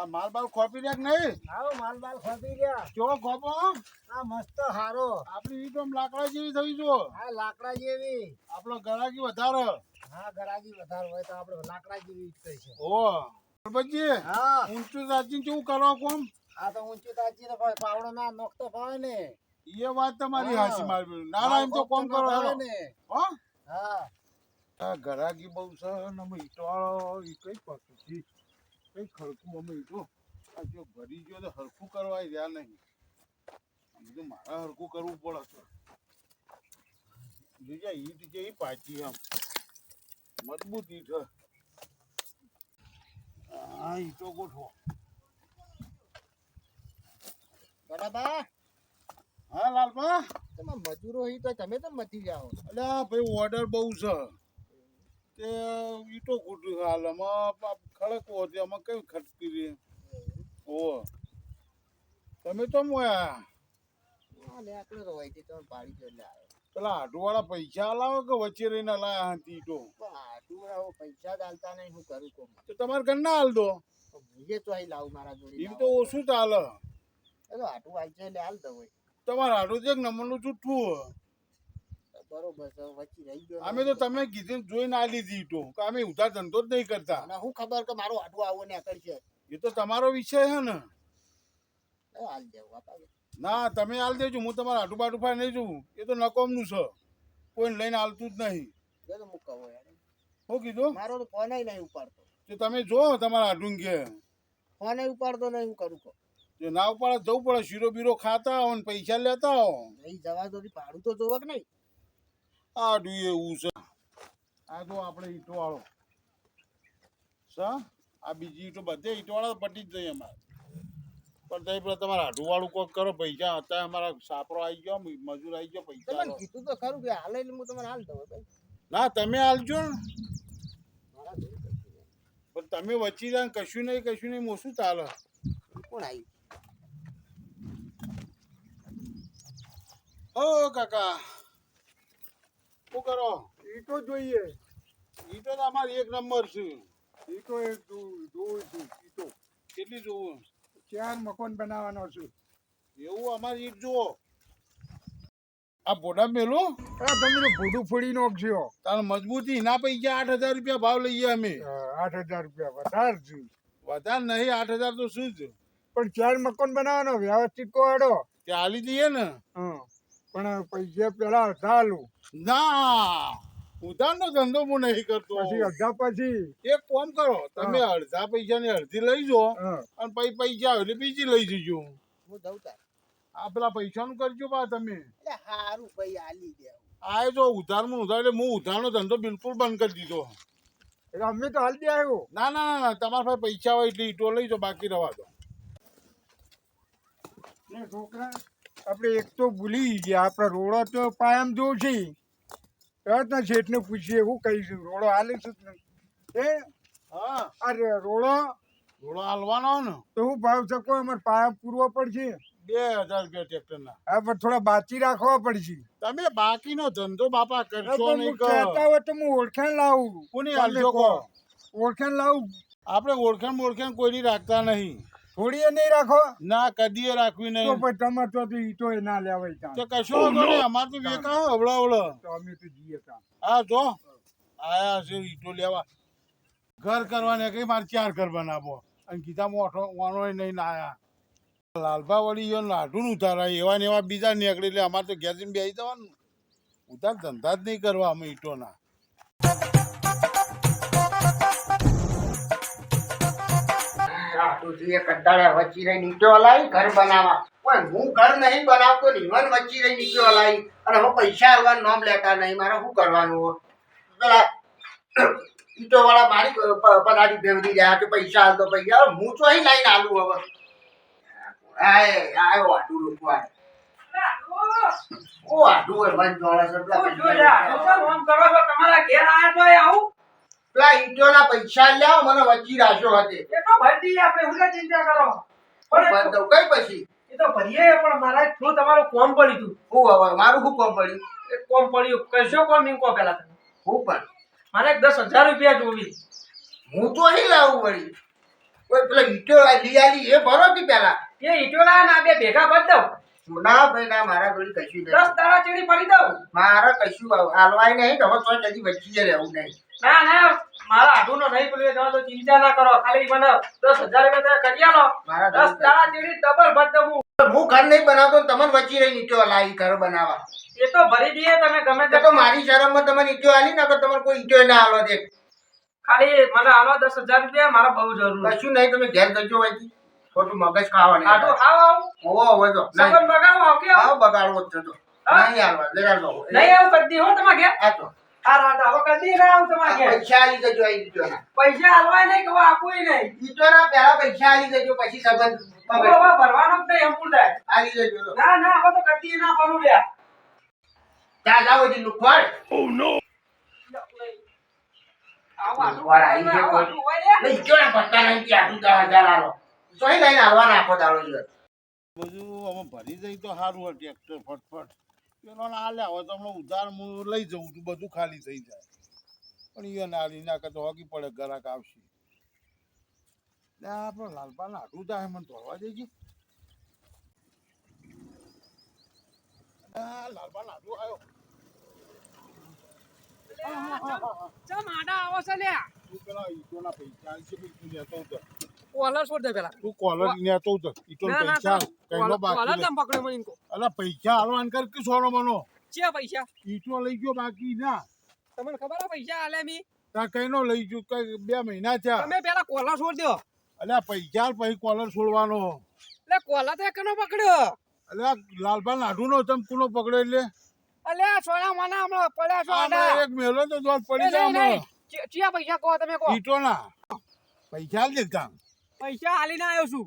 આ માલ બાલ ખોપી રહ્યા કે નહીં? આવો માલ બાલ ખોપી રહ્યા. ચો ખોપો આ મસ્ત હારો. આપણી ઈટમ લાકડા જેવી થઈ જો આ લાકડા જેવી. આપણો ગરાકી વધારે. હા ગરાગી વધારે હોય તો આપણે લાકડા જેવી ઈટ થઈ છે. ઓ સરપંચજી હા. ઊંચું સાચી કેવું કરો કોમ? આ તો ઊંચી તાચી તો ભાઈ પાવડો ના નોખતો ભાવે ને. એ વાત તમારી હાસી મારી ના ના એમ તો કોમ કરો હેલો. ને. હો? હા. આ ગરાકી બહુ છે ને ઈટવાળો ઈ કઈ પકડી કઈ ખડકું અમે તો આ જો ભરી ગયો તો હરખું કરવા રહ્યા નહીં. બધું મારા હરખું કરવું પડે છે. જોજે ઈટ છે એ પાછી આમ મજબૂત ઈટ આ ઈટો ગોઠવો. બરાબર હા લાલપા તમે મજૂરો હી તો તમે તો મચી જાઓ. અલ્યા ભાઈ ઓર્ડર બહુ છે. તે ઈટો ગોઠવી હાલ. આમાં ખડકવો છે આમાં કઈ ખટકી રહી? ઓ તમે તો મોયા જો પેલા આટુવાળા પૈસા લાવો કે વચ્ચે રહીને લાયા હતી ઈટો? પૈસા ચાલતા નહીં હું કરું કોમ? તો તમારે ઘરના હાલ દો. બીજે તો અહીં લાવું મારા જોડે એમ તો ઓછું ચાલે તો આટલું હાલ હોય. તમારે આટું છે નંબરનું જૂઠું બરોબર છે વચ્ચે રહી ગયો અમે તો તમે કીધું જોઈને આ લીધી ઈટો. કે અમે ઉધાર ધંધો જ નહીં કરતા. અને હું ખબર કે મારો આટલું આવો ને આગળ છે એ તો તમારો વિષય છે ને. એ હાલ આપા ના તમે હાલ દેજો હું તમારા આટુ બાટુ ફાઈ નહીં જોઉં. એ તો નકોમનું છે. કોઈને લઈને હાલતું જ નહીં. જો તો કહું યાર. શું કીધું? મારો તો ફોન નહીં ઉપાડતો. તો તમે જો તમારા આટું કે ફોન ઉપાડતો નહીં હું કરું કહું. જો ના ઉપાડે જવું પડે. શીરો બીરો ખાતા હો ને પૈસા લેતા હો. નહીં જવા દો ભાડું તો જોવા કે નહીં? આડું એવું છે. આ તો આપણે ઈંટો વાળો સા? આ બીજી ઈંટો બધે ઈંટો વાળા પટી જ જઈએ અમારે. પણ તઈ પેલા તમારે આઢું વાળું કોક કરો પૈસા અત્યારે અમારા સાપરો આવી ગયો મજૂર આવી ગયો પૈસા તમે કીધું તો ખરું કે હાલે એટલે હું તમને હાલ દઉં ના તમે હાલજો ને. પણ તમે વચ્ચી જાય કશું નહીં કશું નહીં મોશું ચાલે. કોણ આવી ઓ કાકા શું કરો? ઈટો જોઈએ. ઈટો તો અમારી એક નંબર છે. ઈટો એક જોઉં છું ઈટો. કેટલી જોવું ચાર મકાન બનાવવાનો છું? એવું અમારી ઈટ જુઓ. આ બોડા મેલું? આ તમે ભૂડું ફોડી નાખશો તાર મજબૂતી ના પૈસા આઠ હજાર રૂપિયા ભાવ લઈએ અમે. આઠ હજાર રૂપિયા વધાર છું. વધારે નહીં આઠ હજાર તો શું છે પણ ચાર મકાન બનાવવાનો વ્યવસ્થિત કોડો તે હાલી દઈએ ને. હં. પણ પૈસા પેલા અડધા આલું ના ઉધારનો ધંધો હું નહીં કરતો. પછી અડધા પછી. એક કોમ કરો તમે અડધા પૈસા ની અડધી લઈ જો અને પછી પૈસા આવે એટલે બીજી લઈ જજો. હું દઉં તાર. આ પેલા પૈસાનું કરજો બા તમે. સારું હારું ભાઈ આલી દે આ જો ઉધારમાં ઉધાર એટલે હું ઉધારનો ધંધો બિલકુલ બંધ કરી દીધો. એટલે અમે તો હાલ દે આવ્યો. ના ના ના ના તમારા પાસે પૈસા હોય એટલે ઈટો લઈ જો બાકી રવા દો. ને છોકરા આપણે એક તો ભૂલી ગયા આપણે રોડો તો પાયમ જોઉં છે. રત્ન શેઠને પૂછીએ હું કહીશું રોડો હાલે છે? એ હા? અરે રોડો? રોડો હાલવાનો ને? તો હું ભાવ શકો અમારે પાયા પૂરવો પડશે. બે હજાર રૂપિયા ટ્રેક્ટરના હા પણ થોડા બાકી રાખવા પડશે. તમે બાકીનો ધંધો બાપા કરશો નહીં કહેતા હોય તો હું ઓળખાણ લાવું. કોની હાલજો ઓળખાણ લાવું. આપણે ઓળખાણ ઓળખાણ કોઈની રાખતા નહીં. થોડી એ નહીં રાખો. ના કદીએ રાખવી તો નહીં પછી તમારે તો ઈટો એ ના લેવાય તો ત્યાં કશો વાંધો નહીં અમારે તો વેકા અવળો અવળો. તો અમે તો જઈએ કામ હા જો. આયા છે ઈટો લેવા. ઘર કરવાને કઈ મારે ચાર ઘર બનાવો અને કીધા મોટો વાણો નહીં ના આયા લાલભા વળી યો લાઢું ઉતારાય એવા ને એવા બીજા નીકળી એટલે અમારે તો ઘેર જઈને બેસી જવાનું. ઉતાર ધંધા જ નહીં કરવા અમે ઈટોના. તું જોઈએ કંટાળ્યા વચ્ચી રહી નીચો લાવી ઘર બનાવવા. પણ હું ઘર નહીં બનાવતો, નિવન વચ્ચી રહી નીચો લાવી અને હું પૈસા આવવાનું નામ લેતા નહીં, મારે શું કરવાનું પેલા ઈટો વાળા મારી પ- પ- પગારી ભેવડી રહ્યા કે પૈસા હાલ તો પૈસા હું તો અહીં લાઈને આલું હવે. આય, આયો લોકો લૂકવા ઓ આટું હોય મન જોડે છે પેલા ઈટોના પૈસા લ્યાવો મને વચ્ચી રાખ્યો હતી બંધ દઉં. કઈ પછી? હું હવે મારું શું કોમ પડ્યું? હું પણ. મારે દસ હજાર રૂપિયા જોવી. હું તો અહીં લાવું વળી. કોઈ પેલા ઈટો લઈ આલી એ ભરો કે પેલા. એ ઈટોલા ના બે ભેગા કરી દઉં. ના ભાઈ ના મારા જોડે કશું દસ તારા ચીડી પડી દઉં. મારે કશું હાલવાય નહીં તો હવે તો જલ્દી વચ્ચે રહેવું નહીં. ના ના મારા આઢુનો નહીં પેલું તમે તો ચિંતા ના કરો. ખાલી મને દસ હજાર રૂપિયા તમે કરી આલો. દસ દાડા ચીડી ડબલ ભર દઉં. હું. ઘર નહીં બનાવતો તમને વચ્ચે રહીને ઈટો લાવી ઘર બનાવવા. એ તો ભરી દઈએ તમે ગમે તે તો તો મારી શરમમાં તમે ઈટો આલી ને તમારે કોઈ ઈચ્છો ના આલો દે ખાલી મને આલો દસ હજાર રૂપિયા મારા બહુ જરૂર. કશું નહીં તમે ઘેર જજો ભાઈ ખોટું મગજ ખાવા આઢું નહીં હાવ આવું. ઓવો હવે તો સગન બગાડું આવ કે આવ? બગાડવો જ જતો નહીં આલવા જરા લો નહીં આવું કરી હો તમારે ઘેર. આ તો. આવું પૈસા આલી દેજો આ ઈટોના પૈસા હાલવાય નહીં કે આપવું નહીં. પહેલા પૈસા આલી દેજો પછી સંબંધ હવે ભરવાનો જ નહીં સંપૂર્ણ આલી તો. ના ના હવે તો ના ભરું લ્યા. ત્યાં જાઓ હજી લુખવાડ આવું આટલું વાર આવી છે આવું કોઈ. આટલું હોય લ્યા. નહીં ઈટોના પત્તા નહીં કે આટલું દસ હજાર આલો. તોય લઈને હાલવા નાખો દાડો બધું અમે ભરી જઈ તો સારું હોય ટ્રેક્ટર ફટફટ. પેલો ના લે હોય તો હમણાં ઉધાર હું લઈ જઉં છું બધું ખાલી થઈ જાય. પણ એ નાલી ના કરતો હોકી પડે ગ્રાહક આવશે. લે આપણો લાલપા આટલું થાય મને ધોવા દેજે. આ લાલપા નાઠું આવ્યો. ચમ આડા આવો છે લ્યા પેલા ઈટોના પૈસા લેતો હતો કોલર છોડ દે પેલા. તું કોલર ના ના પૈસા કઈનો બાકી કોલર તમ પકડ્યો મને ઇનકો અલા પૈસા હાલવાન કર કે સોનો મનો? ચે પૈસા? ઈટો લઈ ગયો બાકી ના. તમને ખબર હે પૈસા આલે મી? તાર કઈનો લઈ ગયો કઈ બે મહિના થયા. તમે પેલા કોલર છોડ દો અલ્યા પૈસા પછી કોલર છોડવાનો. એટલે કોલર તો એકનો પકડ્યો. અલ્યા લાલબા નાઠું નો તમે કુનો પકડે એટલે? અલે સોના મના હમણાં પડ્યા છો આડા. એક મેલો તો જોત પડી જાય. હમણાં. ચિયા પૈસા કહો તમે કહો. ઈટો ના. પૈસા દેતા પૈસા હાલીને આવ્યો છું.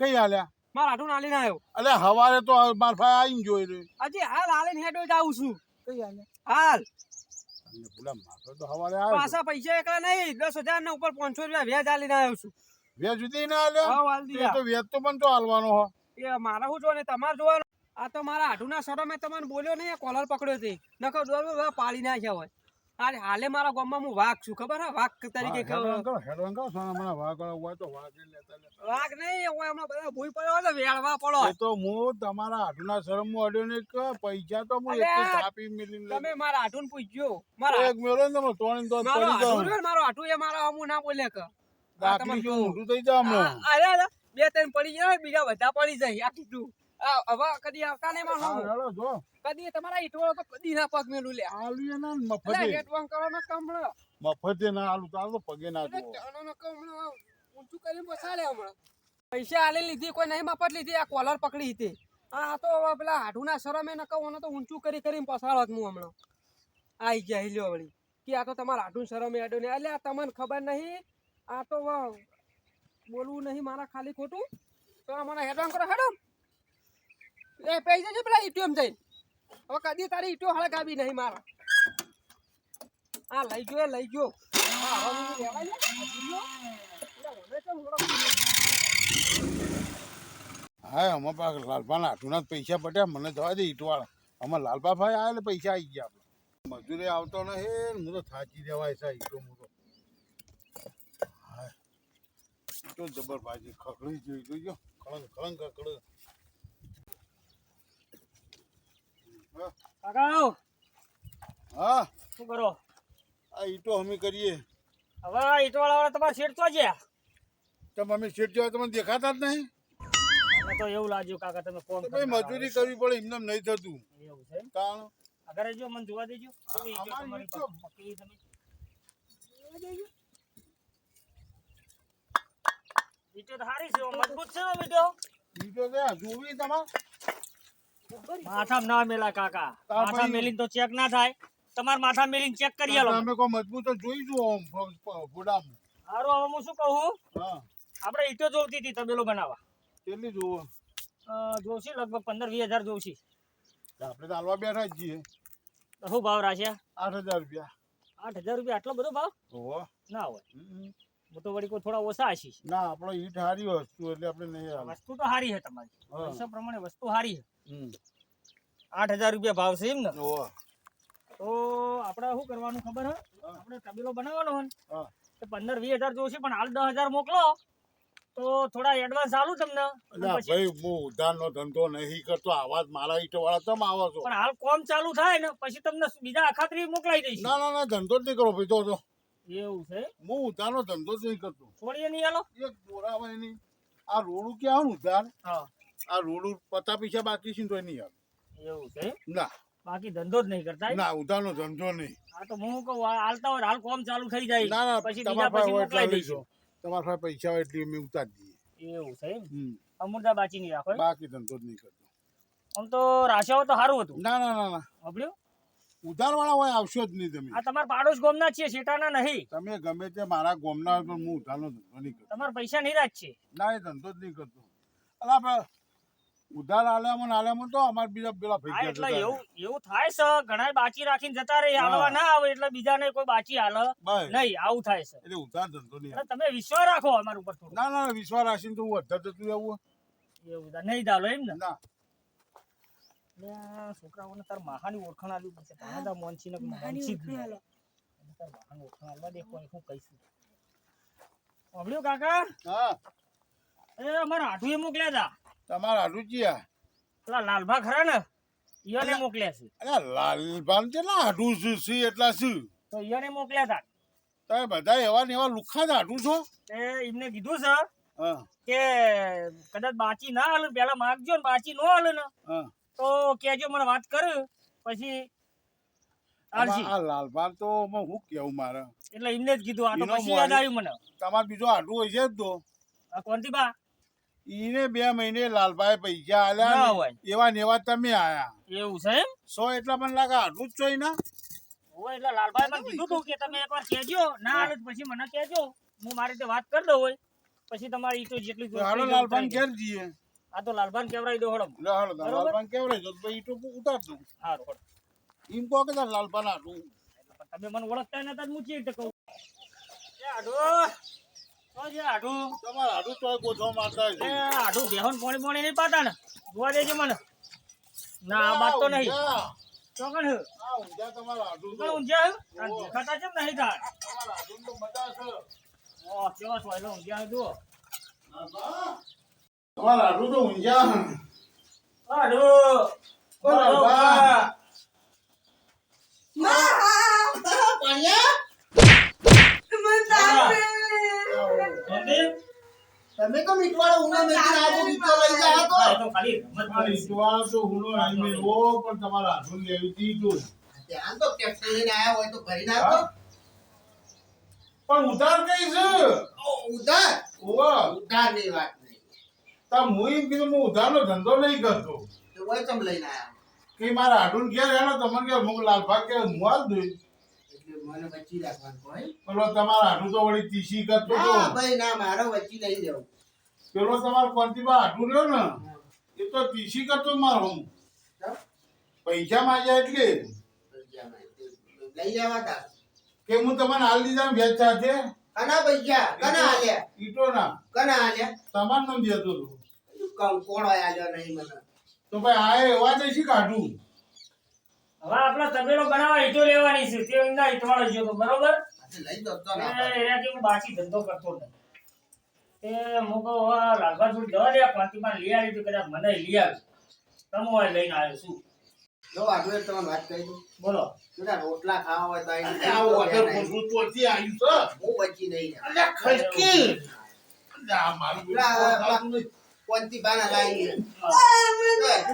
કઈ હાલ્યા? મારા હાટું હાલીને આવ્યો. અલે હવારે તો મારફા આવીને જોઈ રહ્યો. હજી હાલ હાલીને હેડો જ આવું છું. કઈ હાલ્યા હાલ. અને પેલા માથો તો હવારે આવ્યો પાછા પૈસા એકલા નહીં દસ હજાર ના ઉપર પાંચસો રૂપિયા વ્યાજ હાલીને આવ્યો છું. વ્યાજ સુધી ના હાલ્યા તો વ્યાજ તો પણ તો હાલવાનો હો. એ મારા તમારે જોવાનું. આ તો મારા હાટુના સરો મેં તમને બોલ્યો નહીં કોલર પકડ્યો તે નખો દોર પાડી નાખ્યા હોય. અરે હાલે મારા ગામમાં હું વાઘ છું ખબર હે? વાઘ તરીકે વાઘ નહીં હોય હમણાં બધા ભૂઈ પડ્યો હોય વેળવા પડો. તો હું તમારા હાથના શરમમાં અડ્યો ને કે પૈસા તો હું એક થાપી મેલીને તમે મારા હાટુન પૂછજો. મારા એક મેળો ને તમે તોડીને તો મારો ને, હાટું એ મારા અમુ ના બોલે કે. દાખલી ઊંધું થઈ જાવ અરે બે ત્રણ પડી જાય બીજા બધા પડી જાય આ કીધું હવે કદી આવતા નહીં હા, જો. કદી તમારા ઈટવાળો તો કદી ના પગ મેલું લે. આલુ એ ના ને એટલે મફતે હેડવાન કરવાનો કમળો મફતે ના આલુ તાર તો પગે ના એટલે જુઓ. કમળો ઊંચું કરીને બસાડે હમણાં. પૈસા આલી લીધી કોઈ નહીં મફત લીધી આ કોલર પકડી હતી. આ તો હવે પેલા હાડુના શરમે ન કહું તો ઊંચું કરી કરીને પસાડો હું હમણાં. આઈ ગયા હિલ્યો વળી. કે આ તો તમારા હાડું શરમે આડો ને એટલે આ તમને ખબર નહીં આ તો વ- બોલવું નહીં મારા ખાલી ખોટું. તો મને હેડવાન કરો હેડો. એ પૈસા છે પેલા ઈટીએમ જઈને. હવે કદી તારી ઈટીઓ હળે ગાબી નહીં મારા. આ લઈ ગયો લઈ ગયો. હા અમે પાસે લાલપા ના. હાથુના પૈસા પટ્યા. મને જવા દે ઈટવાળા. અમે લાલપા ભાઈ આયા એટલે પૈસા આવી ગયા મજૂરી આવતો નહીં. હું તો થાકી દેવાય છે ઈટો, હું હા. ઈટો જબર ભાજી ખકડી જોઈ જોઈજો ખળંગ ખળંગ ખખડ કાકા હા? શું કરો? આ ઈટો અમે કરીએ. હવે ઈટવાળા વાળા તમારે શેઠ ગયા તમે અમે શેઠ તમને દેખાતા જ નહીં. મને તો એવું લાગ્યું કાકા તમે ફોન તો ભાઈ મજૂરી કરવી પડે એમને નહીં થતું. એવું છે કારણ અગર જો મને જોવા દેજો. કેવી ઈંટો તમારી પાસે તમે. જોવા દેજો. ઈંટો તો સારી છે મજબૂત છે ને ઈંટો ઈટો ત્યાં જોવી તમારે. માથામાં ના મેલા કાકા. માથા મેલીને તો ચેક ના થાય. તમાર માથા મેલીને ચેક કરી આલો. અમે કોઈ મજબૂત જોઈ જો ઓમ ફ- હારો હવે હું શું કહું હા. આપણે ઈટો જોવતી હતી તબેલો બનાવવા. કેટલી જોવો? જોશી લગભગ પંદર વીસ હજાર જોશી. આપણે તો હાલવા બેઠા જઈએ શું ભાવ રાખ્યા? આઠ હજાર રૂપિયા. આઠ હજાર રૂપિયા આટલો બધો ભાવ? ના હોય. તો વળી કોઈ થોડા ઓછા આશી ના આપણો ઈટ હારી વસ્તુ એટલે આપણે નહીં. વસ્તુ તો સારી છે તમારી. પૈસા પ્રમાણે વસ્તુ સારી છે. આઠ હજાર રૂપિયા ભાવ છે એમ ને? તો આપણે શું કરવાનું ખબર હે? આપણે તબેલો બનાવવાનો હોય તો પંદર વીસ હજાર જોશે પણ હાલ દસ હજાર મોકલો. તો થોડા એડવાન્સ આલું તમને. ના ભાઈ હું ઉધારનો ધંધો નહીં કરતો. આવાજ મારા ઈટો વાળા તમે આવો છો. પણ હાલ કોમ ચાલુ થાય ને પછી તમને બીજા અખાત્રી મોકલાઈ દઈશ. ના ના ના ધંધો જ નહીં કરો ભાઈ. તો એવું છે? હું ઉધારનો ધંધો જ નહીં કરતો. છોડીએ નહીં આલો એક દોરાવાય નહીં. આ રોડું ક્યાં ઉધાર? હા. આ રોડું પતા પૈસા બાકી છે ને નહીં આવે. એવું છે? ના. બાકી ધંધો જ નહીં કરતા ના ઉધારનો ધંધો નહીં. હા તો હું કહું હાલતા હોય હાલ કોમ ચાલુ થઈ જાય. ના ના પછી બીજા પછી મોકલાઈ દઈશું તમારા પાસે પૈસા હોય એટલે અમે ઉતારી દઈએ. એવું છે. અમૃતા બાચી નહીં રાખો બાકી ધંધો જ નહીં કરતો. આમ તો રાશાઓ તો સારું હતું. ના ના ના ના. સાંભળ્યું ઉધાર વાળા હોય આવશો જ નહીં તમે. આ તમારા પાડોશ ગોમના છીએ છે શેટાના નહીં. તમે ગમે તે મારા ગોમના પણ હું ઉધારનો ધંધો નહીં કરતો. તમારા પૈસા નિરાજ છે ના એ ધંધો જ નહીં કરતો. અલા ઉધાર આલ્યામાં આલ્યામાં તો અમારે બીજા પેલા ભાઈ એટલે એવું એવું થાય છે ઘણા બાચી રાખીને જતા રહે હાલવા ના આવે એટલે બીજાને કોઈ બાચી હાલ. બસ. નહીં આવું થાય છે. એટલે ઉધાર ધંધો નહીં તમે વિશ્વાસ રાખો અમારા ઉપર થોડો ના ના વિશ્વાસ રાખીને તો હું અધર જતું આવું એવું નહીં ચાલો એમ ને? ના. છોકરાઓને તાર માહાની ઓળખાણ આલવી પડશે તારા મોનસી ને મોનસી તાર માહાની ઓળખાણ આલવા દે કોઈ હું કહીશું. ઓબળ્યો કાકા? હા. એ અમાર આઠું એ મોકલ્યા હતા તમારા રૂચિયા પેલા લાલભા ખરા ને? ઈયોને મોકલ્યા છે. અરે લાલભાન કેટલા આઠું શું સી એટલા શું તો ઈયોને મોકલ્યા તા. તમે બધા એવા ને એવા લુખા જ હાડું છો? એ એમને કીધું છે હા. કે કદાચ બાચી ના હાલ પેલા માગજો ને બાચી નો હાલે ને. હા. તો કેજો મને વાત કર પછી આ લાલભાન તો હું કેવું મારે? એટલે એમને જ કીધું આ તો પછી યાદ આવ્યું મને. તમારે બીજો હાડું હોય છે જ તો. આ કોણથી બા? ઈને બે મહિને લાલભાઈ પૈસા આલ્યા ના ને હોય. એવા ને એવા તમે આયા. એવું છે એમ? સો એટલા મને લાગે હાડું જ છો ના હોય એટલે લાલભાઈ કીધું તું કે તમે એકવાર કહેજો ના પછી મને કહેજો. હું મારી રીતે વાત કરી દઉં હોય. પછી તમારી ઈટો જેટલી હોય ઘેર જઈએ. આ તો લાલબાન કેવરાઈ દો હળમ લે હાલો તાર બરોબર. લાલભાન તો ભાઈ ઈટો ઉતાર દઉં સારું હળ ઈમ કો કે લાલબાન લાલભાન હાડું તમે મને ઓળખતા નતા હું ચી રીતે કહું? એ આડો. તો જે આઢો તમાર હાડું તો ગોઠવા મારતા એ છે આઢો પોણી પોણી નહીં પાતા ને. જોવા દેજો મને. ના આ બાત તો નહીં. ચોકણ હે? આ ઊંઝા તમાર હાડું તો. હે? આ દેખાતા કેમ નહીં થાય તમાર હાડું તો મજા છે. ઓ કેવા સોયલો એટલે ઊંઝા હે તમારા હાડું તો ઊંઝા. આઢો ઓ લાલભા. તમે તો મીઠવાળો ઊંઘો મેકીને આવો મીઠો લઈ જાઓ તો તો ખાલી ઈટવાળો તો હુંનો આવીને રો, પણ તમારા હાડું લેવી હતી ઈટું. ધ્યાન તો ટ્રેક્ટર લઈને આયા હોય તો ભરી નાખો પણ ઉધાર કઈ છે ઓ, ઉધાર ઓવા ઉધારની વાત નહીં તા હું કીધું હું ઉધારનો ધંધો નહીં કરતો. તો હોય તમ લઈને આયા. કે મારા આડુન ઘેર હેલો તમને કે હું લાલભાગ કે મોલ દઈ એટલે મને વચ્ચી રાખવાનું કોઈ પેલો તમારા હાડું તો વળી તીસી કરતો ના ભાઈ ના મારો વચ્ચી લઈ દેવું પેલો તમારો કોંતીબા હાડું રહ્યો ને એ તો તીસી કરતો મારો હું. પૈસા માંગ્યા એટલે. લઈ જવા તા. કે હું તમને હાલ દીધા ને છે સાથે? કના પૈસા? કના આલ્યા ઈટો ના કના આલ્યા તમાર નામ દેતો હતો કમ કોણ આલ્યો નહીં મને. તો ભાઈ આ એવા જઈશી કાઢું હવે આપણે તબેલો બનાવવા ઈટો લેવાની છે તે એમના ઈટવાળો જોતો બરોબર? લઈ દો તો. એના કે હું બાકી ધંધો કરતો નહીં એ મોકો હવે લાલભા થોડી દવા દે પાંચીમાં લઈ આવી તો કદાચ મને લઈ આવી તમે હોય લઈને આવ્યો છું જો આટલું એક તમને વાત કરી. દઉં બોલો. જોડા રોટલા ખાવા હોય તો આઈને આ વગર પૂછવું ચોથી આવ્યું છે. હું બચી નહીં. જા. અલ્યા ખલકી આ મારું કોણથી બાના લાવી હજુ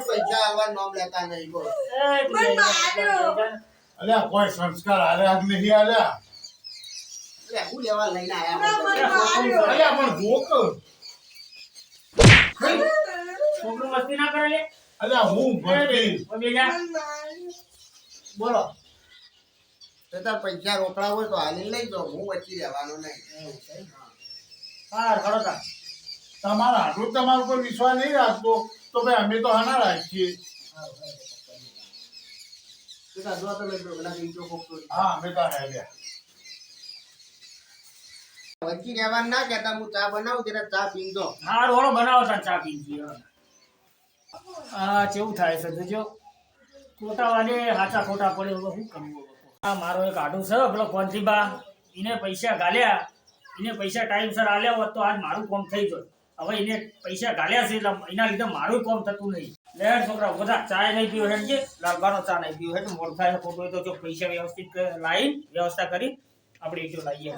પૈસા આવવા નામ લેતા નહીં બોલ તું લઈ. અલ્યા કોઈ સંસ્કાર આલ્યા જ નહીં આલ્યા એટલે હું લેવા લઈને આયા અલ્યા પણ જોક છોકરું મસ્તી ના કરે લે અલ્યા હું ભરતી બોલો તો તાર પૈસા રોકડા હોય તો હાલી લઈ દો હું વચ્ચે રહેવાનો નહીં હા ખરો તા તમારા આટલું તમારા ઉપર વિશ્વાસ નહીં રાખતો તો ભાઈ અમે તો હાના રાખીએ. હા અમે તો હાલ્યા વચ્ચે રહેવાનું ના કહેતા હું ચા બનાવું ત્યારે ચા પીંદો હા રોડો બનાવો તાર ચા પીધી હા કેવું થાય છે જોજો. ખોટાવાને હાચા ખોટા પડે હવે શું કરવું આ મારો એક આડું છે પેલો કોંથીબા એને પૈસા ગાલ્યા. એને પૈસા ટાઈમસર આલ્યા હોત તો આજ મારું કોમ થઈ જોત હવે એને પૈસા ગાળ્યા છે, એટલે એના લીધે મારું કામ થતું નહીં. લે છોકરા બધા ચા નહીં પીવો હેડ કે, લાલબાનો ચા નહીં પીવો હેડ મોડું થાય તો જો પૈસા વ્યવસ્થિત લાવી વ્યવસ્થા કરી, આપણે જો લાવીએ